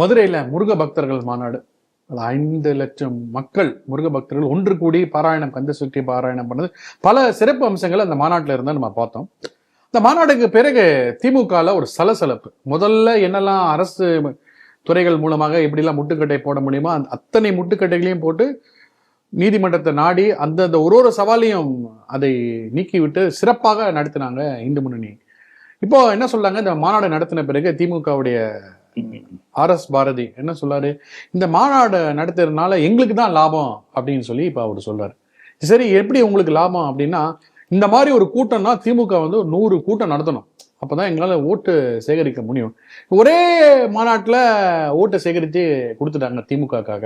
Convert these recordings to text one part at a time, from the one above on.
மதுரையில் முருக பக்தர்கள் மாநாடு. அது ஐந்து லட்சம் மக்கள் முருக பக்தர்கள் ஒன்று கூடி பாராயணம் கந்த சுற்றி பாராயணம் பண்ணது. பல சிறப்பு அம்சங்கள் அந்த மாநாட்டில் இருந்தால் நம்ம பார்த்தோம். இந்த மாநாடுக்கு பிறகு திமுகவில் ஒரு சலசலப்பு. முதல்ல என்னெல்லாம் அரசு துறைகள் மூலமாக எப்படிலாம் முட்டுக்கட்டை போட முடியுமோ அந்த அத்தனை முட்டுக்கட்டைகளையும் போட்டு நீதிமன்றத்தை நாடி அந்தந்த ஒரு ஒரு சவாலையும் அதை நீக்கிவிட்டு சிறப்பாக நடத்தினாங்க இந்து முன்னணி. இப்போ என்ன சொல்றாங்க? இந்த மாநாடு நடத்தின பிறகு திமுகவுடைய ஆர் எஸ் பாரதி என்ன சொல்றாரு இந்த மாநாடு நடத்துறதுனால எங்களுக்கு தான் லாபம் அப்படின்னு சொல்லி இப்போ அவர் சொல்றாரு. சரி எப்படி உங்களுக்கு லாபம் அப்படின்னா இந்த மாதிரி ஒரு கூட்டம்னா திமுக வந்து ஒரு நூறு கூட்டம் நடத்தணும். அப்பதான் எங்களால் ஓட்டு சேகரிக்க முடியும். ஒரே மாநாட்டில் ஓட்டு சேகரித்து கொடுத்துட்டாங்க திமுகக்காக.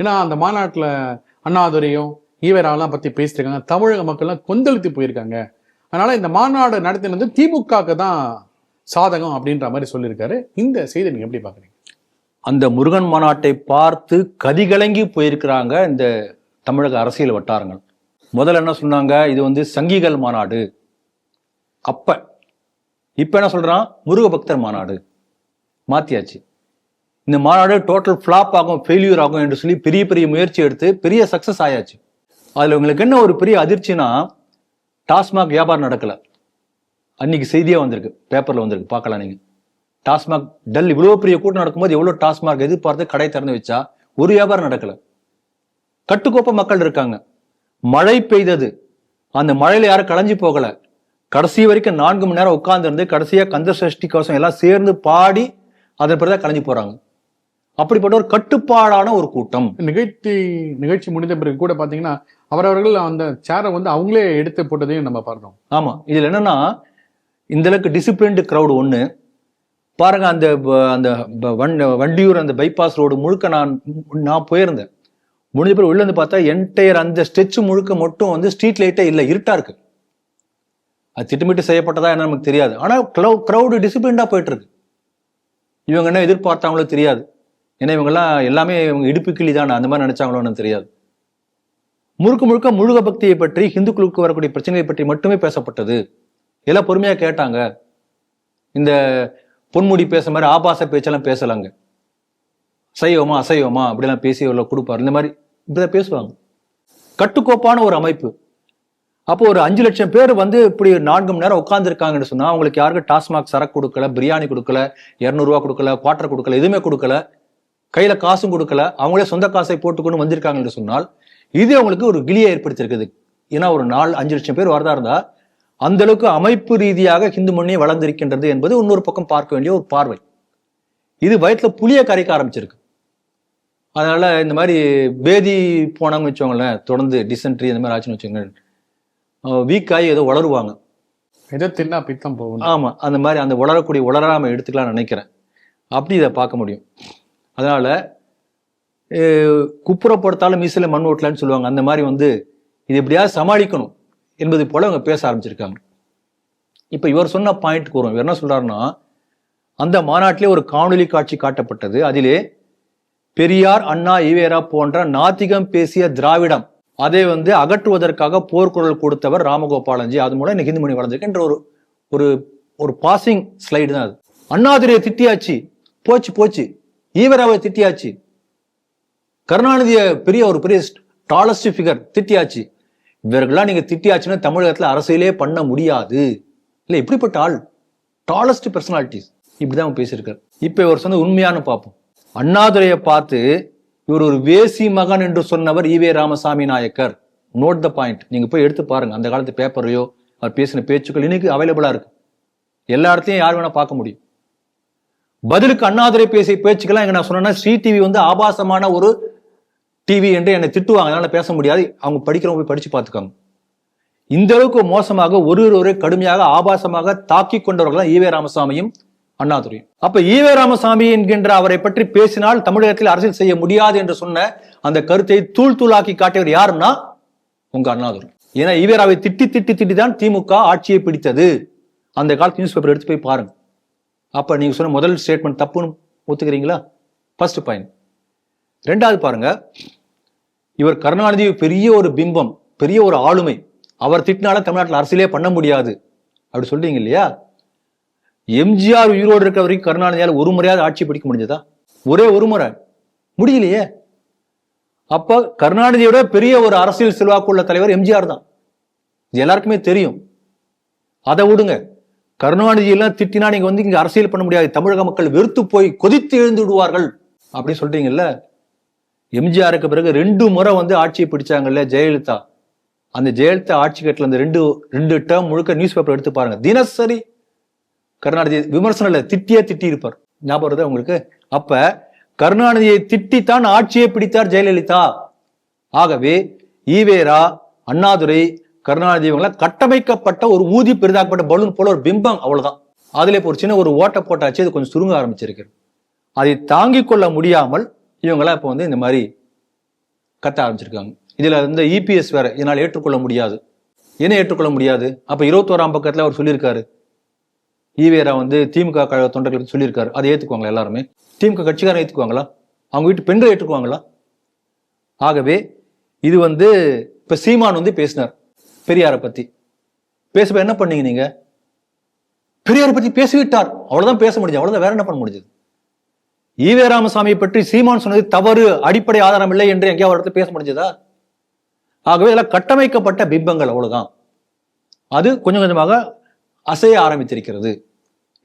ஏன்னா அந்த மாநாட்டில் அண்ணாதுரையும் ஈவராலாம் பற்றி பேசியிருக்காங்க தமிழக மக்கள்லாம் கொந்தளித்து போயிருக்காங்க. அதனால இந்த மாநாடு நடத்தினது திமுகக்கு தான் சாதகம் அப்படின்ற மாதிரி சொல்லியிருக்காரு. இந்த செய்தி நீங்க எப்படி பாக்குறீங்க அந்த முருகன் மாநாட்டை பார்த்து கதிகலங்கி போயிருக்கிறாங்க இந்த தமிழக அரசியல் வட்டாரங்கள். முதல்ல என்ன சொன்னாங்க? இது வந்து சங்கிகள் மாநாடு. அப்ப இப்ப என்ன சொல்றான்? முருக பக்தர் மாநாடு. மாத்தியாச்சு. இந்த மாநாடு டோட்டல் ஃபிளாப் ஆகும் ஃபெயிலியர் ஆகும் என்று சொல்லி பெரிய பெரிய முயற்சி எடுத்து பெரிய சக்சஸ் ஆயாச்சு. அதுல உங்களுக்கு என்ன ஒரு பெரிய அதிர்ச்சினா டாஸ்மாக் வியாபாரம் நடக்கலை. அன்னைக்கு செய்தியா வந்திருக்கு. பேப்பர்ல வந்திருக்கு. பார்க்கலாம் நீங்க. டாஸ்மாக் டல் இவ்வளவு பெரிய கூட்டம் நடக்கும்போது எவ்வளவு டாஸ்மாக் எதிர்பார்த்து கடை திறந்து வச்சா? ஒரு வியாபாரம் நடக்கல. கட்டுக்கோப்ப மக்கள் இருக்காங்க. மழை பெய்தது. அந்த மழையில யாரும் களைஞ்சு போகல. கடைசி வரைக்கும் நான்கு மணி நேரம் உட்கார்ந்து இருந்து கடைசியா கந்த சஷ்டி கவசம் எல்லாம் சேர்ந்து பாடி அதன் பிறகு களைஞ்சு போறாங்க. அப்படிப்பட்ட ஒரு கட்டுப்பாடான ஒரு கூட்டம். நிகழ்ச்சி நிகழ்ச்சி முடிந்த பிறகு கூட பாத்தீங்கன்னா அவரவர்கள் அந்த சேரை வந்து அவங்களே எடுத்து போட்டதையும் நம்ம பார்த்தோம் ஆமா. இதுல என்னன்னா இந்தளவுக்கு டிசிப்ளின்டு க்ரௌடு ஒன்று பாருங்க அந்த ப- அந்த வண்டி- வண்டியூர் அந்த பைபாஸ் ரோடு முழுக்க நான் நான் போயிருந்தேன். முடிஞ்ச பிறகு உள்ளே பார்த்தா என்டையர் அந்த ஸ்டெச் முழுக்க மட்டும் வந்து ஸ்ட்ரீட் லைட்டே இல்லை இருட்டா இருக்கு. அது திட்டமிட்டு செய்யப்பட்டதா என்ன நமக்கு தெரியாது. ஆனால் க்ளவு க்ரௌடு டிசிப்ளின்டா போயிட்டு இருக்கு இவங்க என்ன எதிர்பார்த்தாங்களோ தெரியாது. ஏன்னா இவங்கெல்லாம் எல்லாமே இவங்க இடுப்பு கிளி தானே அந்த மாதிரி நினைச்சாங்களோன்னு தெரியாது. முழுக்க முழுக்க முழுக பக்தியை பற்றி ஹிந்துக்களுக்கு வரக்கூடிய பிரச்சனைகளை பற்றி மட்டுமே பேசப்பட்டது. எல்லாம் பொறுமையா கேட்டாங்க. இந்த பொன்முடி பேச மாதிரி ஆபாச பேச்செல்லாம் பேசலாங்க. சைவமா அசைவமா அப்படிலாம் பேசி இவ்வளோ கொடுப்பாரு. இந்த மாதிரி இப்படிதான் பேசுவாங்க. கட்டுக்கோப்பான ஒரு அமைப்பு. அப்போ ஒரு அஞ்சு லட்சம் பேர் வந்து இப்படி நான்கு மணி நேரம் உட்காந்துருக்காங்கன்னு சொன்னா அவங்களுக்கு யாருக்கும் டாஸ்மாக் சரக்கு கொடுக்கல பிரியாணி கொடுக்கல இரநூறுவா கொடுக்கல குவார்டர் கொடுக்கல எதுவுமே கொடுக்கல கையில காசும் கொடுக்கல அவங்களே சொந்த காசை போட்டுக்கொண்டு வந்திருக்காங்கன்னு சொன்னால் இது அவங்களுக்கு ஒரு கிளியை ஏற்படுத்தியிருக்குது. ஏன்னா ஒரு நாலு அஞ்சு லட்சம் பேர் வரதா இருந்தா அந்த அளவுக்கு அமைப்பு ரீதியாக ஹிந்து மண்ணே வளர்ந்திருக்கின்றது என்பது இன்னொரு பக்கம் பார்க்க வேண்டிய ஒரு பார்வை. இது வயத்துல புளிய கரைக்க ஆரம்பிச்சிருக்கு. அதனால இந்த மாதிரி பேதி போனாங்கன்னு வச்சுக்கோங்களேன் தொடர்ந்து டிசென்ட்ரி இந்த மாதிரி ஆச்சுன்னு வச்சுக்கோங்க. வீக் ஆகி ஏதோ வளருவாங்க. எதை தின்னா பித்தம் போகணும் ஆமா அந்த மாதிரி அந்த உளரக்கூடிய உளராம எடுத்துக்கலாம்னு நினைக்கிறேன். அப்படி இதை பார்க்க முடியும். அதனால அஹ், குப்புறப்படுத்தாலும் மீசில மண் ஓட்டலன்னு சொல்லுவாங்க. அந்த மாதிரி வந்து இது எப்படியாவது சமாளிக்கணும். என்பது போல அவங்க பேச ஆரம்பிச்சிருக்காங்க. இப்போ இவர் சொன்ன பாயிண்ட் கூறும். இவர் என்ன சொல்றாருன்னா அந்த மாநாட்டிலே ஒரு காணொலி காட்சி காட்டப்பட்டது. அதிலே பெரியார் அண்ணா ஈவேரா போன்ற நாத்திகம் பேசிய திராவிடம் அதை வந்து அகற்றுவதற்காக போர்க்குரல் கொடுத்தவர் ராமகோபாலன்ஜி. அது மூலம் எனக்கு இந்து மணி என்ற ஒரு ஒரு ஒரு பாசிங் ஸ்லைடு தான் அது. அண்ணாதுரையை திட்டியாச்சு. போச்சு போச்சு. ஈவராவை திட்டியாச்சு. கருணாநிதிய பெரிய ஒரு பெரிய டாலஸ்ட் ஃபிகர் திட்டியாச்சு. இவர்கள்லாம் நீங்க திட்டியாச்சுன்னா தமிழகத்துல அரசியலே பண்ண முடியாது. இல்ல இப்படிப்பட்ட ஆள் டாலஸ்ட் பர்சனாலிட்டிஸ் இப்படிதான் அவன் பேசியிருக்காரு. இப்ப இவர் சொன்ன உண்மையான பார்ப்போம். அண்ணாதுரையை பார்த்து இவர் ஒரு வேசி மகன் என்று சொன்னவர் E V Ramasamy Naicker. Note the point நீங்க போய் எடுத்து பாருங்க. அந்த காலத்து பேப்பரையோ அவர் பேசின பேச்சுக்கள் இன்னைக்கு அவைலபிளா இருக்கு. எல்லா இடத்தையும் யார் வேணா பார்க்க முடியும். பதிலுக்கு அண்ணாதுரை பேசிய பேச்சுக்கெல்லாம் இங்க நான் சொன்னேன்னா ஸ்ரீ டிவி வந்து ஆபாசமான ஒரு டிவி என்று என்னை திட்டுவாங்க. அதனால பேச முடியாது. அவங்க படிக்கிறவங்க போய் படிச்சு பார்த்துக்காங்க. இந்த அளவுக்கு மோசமாக ஒரு ஒருவரை கடுமையாக ஆபாசமாக தாக்கி கொண்டவர்கள் தான் ஈவே ராமசாமியும் அண்ணாதுரையும். அப்ப ஈவே ராமசாமி என்கின்ற அவரை பற்றி பேசினால் தமிழகத்தில் அரசியல் செய்ய முடியாது என்று சொன்ன அந்த கருத்தை தூள் தூளாக்கி காட்டியவர் யாருன்னா உங்க அண்ணாதுரை. ஏன்னா ஈவேராவை திட்டி திட்டி திட்டி தான் திமுக ஆட்சியை பிடித்தது. அந்த காலத்து நியூஸ் பேப்பர் எடுத்து போய் பாருங்க. அப்ப நீங்க சொன்ன முதல் ஸ்டேட்மெண்ட் தப்புன்னு ஒத்துக்கிறீங்களா? ஃபர்ஸ்ட் பாயிண்ட் ரெண்டாவது பாருங்க. இவர் கருணாநிதி பெரிய ஒரு பிம்பம் பெரிய ஒரு ஆளுமை. அவர் திட்டினால தமிழ்நாட்டில் அரசியலே பண்ண முடியாது. அப்படி சொல்றீங்க இல்லையா? எம்ஜிஆர் உயிரோடு இருக்க வரைக்கும் கருணாநிதியால் ஒரு முறையாவது ஆட்சி பிடிக்க முடிஞ்சதா? ஒரே ஒரு முறை. முடியலையே. அப்ப கருணாநிதியோட பெரிய ஒரு அரசியல் செல்வாக்குள்ள தலைவர் எம்ஜிஆர் தான். இது எல்லாருக்குமே தெரியும். அதை விடுங்க. கருணாநிதி எல்லாம் திட்டினா நீங்க வந்து இங்க அரசியல் பண்ண முடியாது. தமிழக மக்கள் வெறுத்து போய் கொதித்து எழுந்து விடுவார்கள். அப்படி சொல்றீங்கல்ல? எம்ஜிஆருக்கு பிறகு ரெண்டு முறை வந்து ஆட்சியை பிடிச்சாங்கல்ல ஜெயலலிதா. அந்த ஜெயலலிதா ஆட்சி கட்டில அந்த ரெண்டு ரெண்டு டேர்ம் முழுக்க நியூஸ் பேப்பர் எடுத்து பாருங்க. தினசரி கருணாநிதி விமர்சனம் இல்லை திட்டியே திட்டி இருப்பார் ஞாபகம் வருதா உங்களுக்கு? அப்ப கருணாநிதியை திட்டித்தான் ஆட்சியை பிடித்தார் ஜெயலலிதா. ஆகவே ஈவேரா அண்ணாதுரை கருணாநிதி இவங்களாம் கட்டமைக்கப்பட்ட ஒரு ஊதி பெரிதாக்கப்பட்ட பலூன் போல ஒரு பிம்பம் அவ்வளவுதான். அதுல இப்போ ஒரு சின்ன ஒரு ஓட்ட போட்டாச்சு அது கொஞ்சம் சுருங்க ஆரம்பிச்சிருக்கு. அதை தாங்கிக் கொள்ள முடியாமல் இவங்களாம் இப்போ வந்து இந்த மாதிரி கத்த ஆரம்பிச்சிருக்காங்க. இதில் இந்த இபிஎஸ் வேற இதனால் ஏற்றுக்கொள்ள முடியாது. என்ன ஏற்றுக்கொள்ள முடியாது? அப்போ இருபத்தோராம் பக்கத்தில் அவர் சொல்லியிருக்காரு. ஈவேரா வந்து திமுக கழக தொண்டர்களுக்கு சொல்லியிருக்காரு. அதை ஏற்றுக்குவாங்களா எல்லாருமே? திமுக கட்சிக்காரன் ஏற்றுக்குவாங்களா அவங்க வீட்டு பெண்கள் ஏற்றுக்குவாங்களா? ஆகவே இது வந்து இப்போ சீமான் வந்து பேசினார் பெரியாரை பற்றி பேசுப என்ன பண்ணீங்க நீங்கள் பெரியாரை பற்றி பேசிவிட்டார். அவ்வளோதான் பேச முடிஞ்சது. அவ்வளோதான் வேற என்ன பண்ண முடிஞ்சது? ஈவே ராமசாமியை பற்றி சீமான் சொன்னது தவறு அடிப்படை ஆதாரம் இல்லை என்று எங்கேயாவது இடத்துல பேச முடிஞ்சதா? ஆகவே இதெல்லாம் கட்டமைக்கப்பட்ட பிம்பங்கள் அவ்வளவுதான். அது கொஞ்சம் கொஞ்சமாக அசைய ஆரம்பித்திருக்கிறது.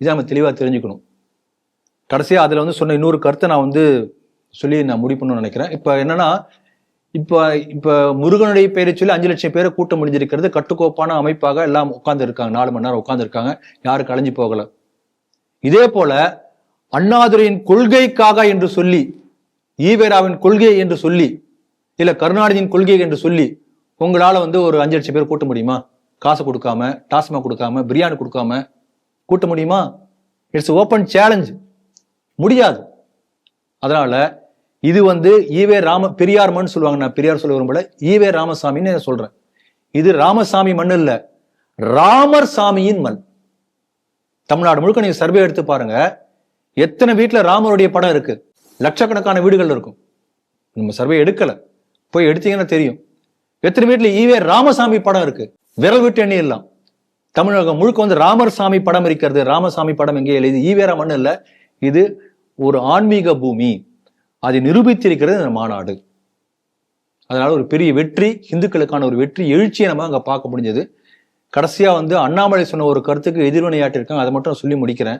இதை நம்ம தெளிவாக தெரிஞ்சுக்கணும். கடைசியாக அதில் வந்து சொன்ன இன்னொரு கருத்தை நான் வந்து சொல்லி நான் முடிப்பணும்னு நினைக்கிறேன். இப்போ என்னன்னா இப்போ இப்போ முருகனுடைய பேரை சொல்லி அஞ்சு லட்சம் பேரை கூட்டம் முடிஞ்சிருக்கிறது. கட்டுக்கோப்பான அமைப்பாக எல்லாம் உட்கார்ந்து இருக்காங்க நாலு மணி நேரம் உட்காந்துருக்காங்க யாரும் கலைஞ்சு போகலை. இதே போல அண்ணாதுரையின் கொள்கைக்காக என்று சொல்லி ஈவேராவின் கொள்கை என்று சொல்லி இல்ல கருணாநிதியின் கொள்கை என்று சொல்லி உங்களால வந்து ஒரு அஞ்சு லட்சம் பேர் கூட்ட முடியுமா? காசு கொடுக்காம டாஸ்மாக் கொடுக்காம பிரியாணி கொடுக்காம கூட்ட முடியுமா? It's open challenge. முடியாது. அதனால இது வந்து ஈவே ராம பெரியார் மண் சொல்லுவாங்க நான் பெரியார் சொல்ல விரும்பல ஈவே ராமசாமின்னு சொல்றேன். இது ராமசாமி மண் இல்ல ராமர் சாமியின் மண். தமிழ்நாடு முழுக்க நீங்க சர்வே எடுத்து பாருங்க எத்தனை வீட்டில் ராமருடைய படம் இருக்கு? லட்சக்கணக்கான வீடுகள் இருக்கும். நம்ம சர்வே எடுக்கல. போய் எடுத்தீங்கன்னா தெரியும். எத்தனை வீட்டில் ஈவே ராமசாமி படம் இருக்கு? விரல் விட்டு எண்ணி எல்லாம் தமிழகம் முழுக்க வந்து ராமர் சாமி படம் இருக்கிறது. ராமசாமி படம் எங்கே இது ஈவேரா மண் இல்லை. இது ஒரு ஆன்மீக பூமி. அதை நிரூபித்திருக்கிறது இந்த மாநாடு. அதனால ஒரு பெரிய வெற்றி இந்துக்களுக்கான ஒரு வெற்றி எழுச்சியை நம்ம அங்கே பார்க்க முடிஞ்சது. கடைசியாக வந்து அண்ணாமலை சொன்ன ஒரு கருத்துக்கு எதிர்வினையாட்டிருக்காங்க அதை மட்டும் சொல்லி முடிக்கிறேன்.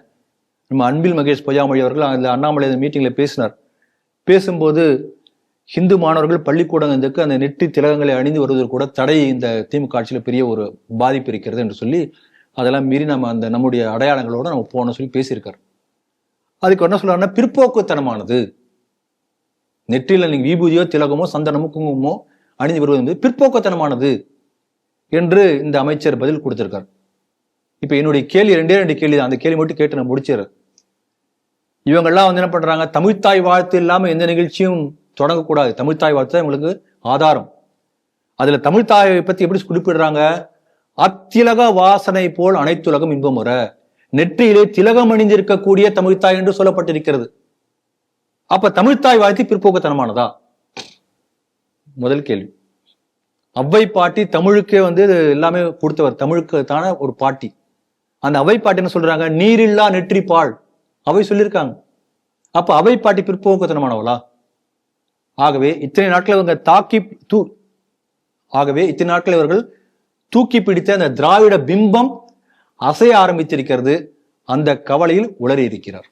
நம்ம அன்பில் மகேஷ் பொய்யாமொழி அவர்கள் அந்த அண்ணாமலை அந்த மீட்டிங்ல பேசினார். பேசும்போது ஹிந்து மாணவர்கள் பள்ளிக்கூடங்களுக்கு அந்த நெற்றி திலகங்களை அணிந்து வருவதற்கு கூட தடை இந்த திமுக ஆட்சியில் பெரிய ஒரு பாதிப்பு இருக்கிறது என்று சொல்லி அதெல்லாம் மீறி நம்ம அந்த நம்முடைய அடையாளங்களோட நம்ம போகணும்னு சொல்லி பேசியிருக்காரு. அதுக்கு என்ன சொல்றாருன்னா பிற்போக்குத்தனமானது. நெற்றியில் நீங்கள் விபூதியோ திலகமோ சந்தனமோ குங்குமமோ அணிந்து வருவது என்பது பிற்போக்குத்தனமானது என்று இந்த அமைச்சர் பதில் கொடுத்திருக்கார். இப்போ என்னுடைய கேள்வி ரெண்டே ரெண்டு கேள்வி தான். அந்த கேள்வி மட்டும் கேட்டு நான் முடிச்சிடுறேன். இவங்கெல்லாம் வந்து என்ன பண்றாங்க? தமிழ்த்தாய் வாழ்த்து இல்லாம எந்த நிகழ்ச்சியும் தொடங்கக்கூடாது. தமிழ்த்தாய் வாழ்த்து தான் இவங்களுக்கு ஆதாரம். அதுல தமிழ்த்தாயை பத்தி எப்படி குறிப்பிடுறாங்க? அத்திலக வாசனை போல் அனைத்துலகம் இன்பமுற. நெற்றியிலே திலகம் அணிந்திருக்கக்கூடிய தமிழ்த்தாய் என்று சொல்லப்பட்டிருக்கிறது. அப்ப தமிழ்த்தாய் வாழ்த்து பிற்போக்குத்தனமானதா? முதல் கேள்வி. அவ்வை பாட்டி தமிழுக்கே வந்து எல்லாமே கொடுத்தவர். தமிழுக்கு தான ஒரு பாட்டி. அந்த அவை பாட்டி என்ன சொல்றாங்க நீரில்லா நெற்றி பால் அவை சொல்லியிருக்காங்க. அப்ப அவை பிற்போக்குத்தனமானவளா? ஆகவே இத்தனை நாட்கள் இவங்க தாக்கி தூ ஆகவே இத்தனை நாட்கள் இவர்கள் தூக்கி பிடித்த அந்த திராவிட பிம்பம் அசைய ஆரம்பித்திருக்கிறது. அந்த கவலையில் உளறி இருக்கிறார்